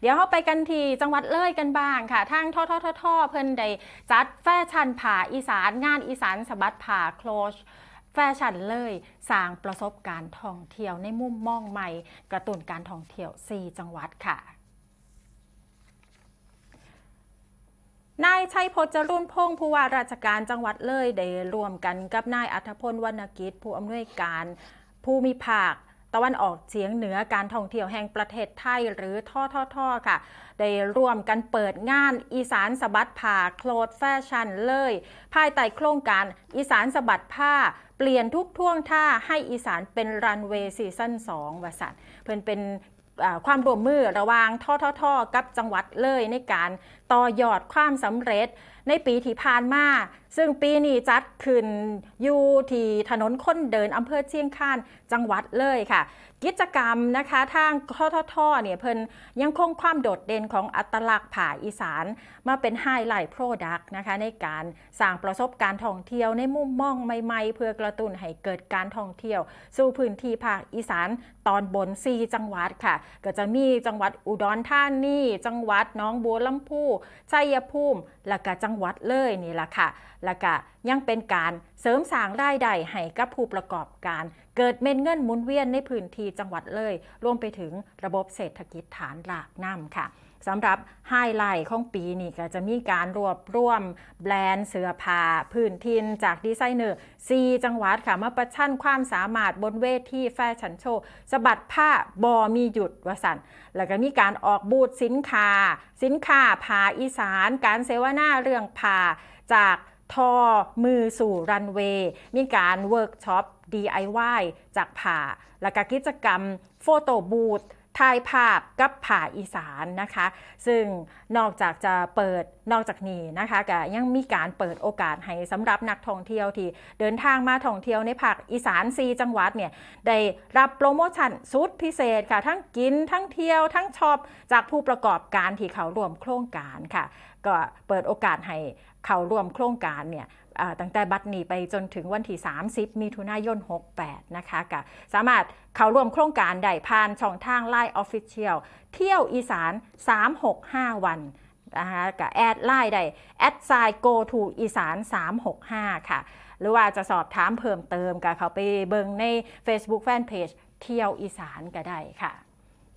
เดี๋ยวเราไปกันที่จังหวัดเลยกันบ้างค่ะทางททททเพิ่นได้จัดแฟชั่นผ่าอีสานงานอีสานสะบัดผ่าโคลชแฟชั่นเลยสร้างประสบการณ์ท่องเที่ยวในมุมมองใหม่ กระตุ้นการท่องเที่ยว 4 จังหวัดค่ะนายชัยพจน์จรุ่นพงศ์ผู้ว่าราชการจังหวัดเลยได้ร่วมกันกับนายอัธพลวรรณกิจผู้อำนวยการภูมิภาค ตะวันออกเฉียงเหนือการท่องเที่ยวแห่งประเทศไทยหรือท่อท่อท่อค่ะ ได้ร่วมกันเปิดงานอีสานสะบัดผ้าโคลดแฟชั่นเลย ภายใต้โครงการอีสานสะบัดผ้าเปลี่ยนทุกท่วงท่าให้อีสานเป็นรันเวย์ซีซั่น2วสันเพื่อนเป็น ความร่วมมือระหว่างท่อท่อท่อกับจังหวัดเลยในการต่อยอดความสำเร็จในปีที่ผ่านมา ซึ่งปีนี้จัดขึ้นอยู่ที่ถนนคนเดินอำเภอเชียงคานจังหวัดเลยค่ะ กิจกรรมนะคะทางท่อททเนี่ยเพิ่นยังคงความโดดเด่นของอัตลักษณ์ผ่าอีสานมาเป็นไฮไลท์โปรดักต์นะคะในการสร้างประสบการณ์ท่องเที่ยวในมุมมองใหม่ๆ เพื่อกระตุ้นให้เกิดการท่องเที่ยว สู่พื้นที่ภาคอีสานตอนบน 4 จังหวัดค่ะก็จะมีจังหวัดอุดรธานี จังหวัดน้องบัวลำพูชัยภูมิ และก็จังหวัดเลยนี่แหละค่ะ แล้วก็ยังเป็นการเสริมสร้างรายได้ให้กับผู้ประกอบการ เกิดเม็ดเงินหมุนเวียนในพื้นที่จังหวัดเลย รวมไปถึงระบบเศรษฐกิจฐานหลากน้ำค่ะ สำหรับไฮไลท์ของปีนี้ก็จะมีการรวบรวมแบรนด์เสื้อผ้าพื้นทินจากดีไซเนอร์4จังหวัดค่ะ มาประชันความสามารถบนเวทีแฟชั่นโชว์สบัดผ้าบอมีหยุดวสันแล้วก็มีการออกบูธสินค้า สินค้าผ้าอีสาน การเสวนาเรื่องผ้าจากทอมือสู่รันเวย์ มีการเวิร์กช็อป DIY จากผ่า แล้วก็กิจกรรมโฟโต้บูธ ถ่ายภาพกับผ่าอีสานนะคะ ซึ่งนอกจากจะเปิดนอกจากนี้นะคะก็ยังมีการเปิดโอกาสให้สำหรับนักท่องเที่ยวที่เดินทางมาท่องเที่ยวในภาคอีสาน4จังหวัดเนี่ยได้รับโปรโมชั่นสุดพิเศษค่ะ ทั้งกินทั้งเที่ยว ทั้งชอปจากผู้ประกอบการที่เขาร่วมโครงการค่ะ ก็เปิดโอกาสให้เขาร่วมโครงการเนี่ย ตั้งแต่บัดนี้ไปจนถึงวันที่ 30 มิถุนายน 68 นะคะก็สามารถเข้าร่วมโครงการได้ผ่านช่องทาง Line Official เที่ยวอีสาน 365 วันนะคะกับแอดไลน์ได้แอดไซน์ go to อีสาน 365 ค่ะ หรือว่าจะสอบถามเพิ่มเติมก็เขาไปเบิงใน Facebook Fanpage เที่ยวอีสานก็ได้ค่ะ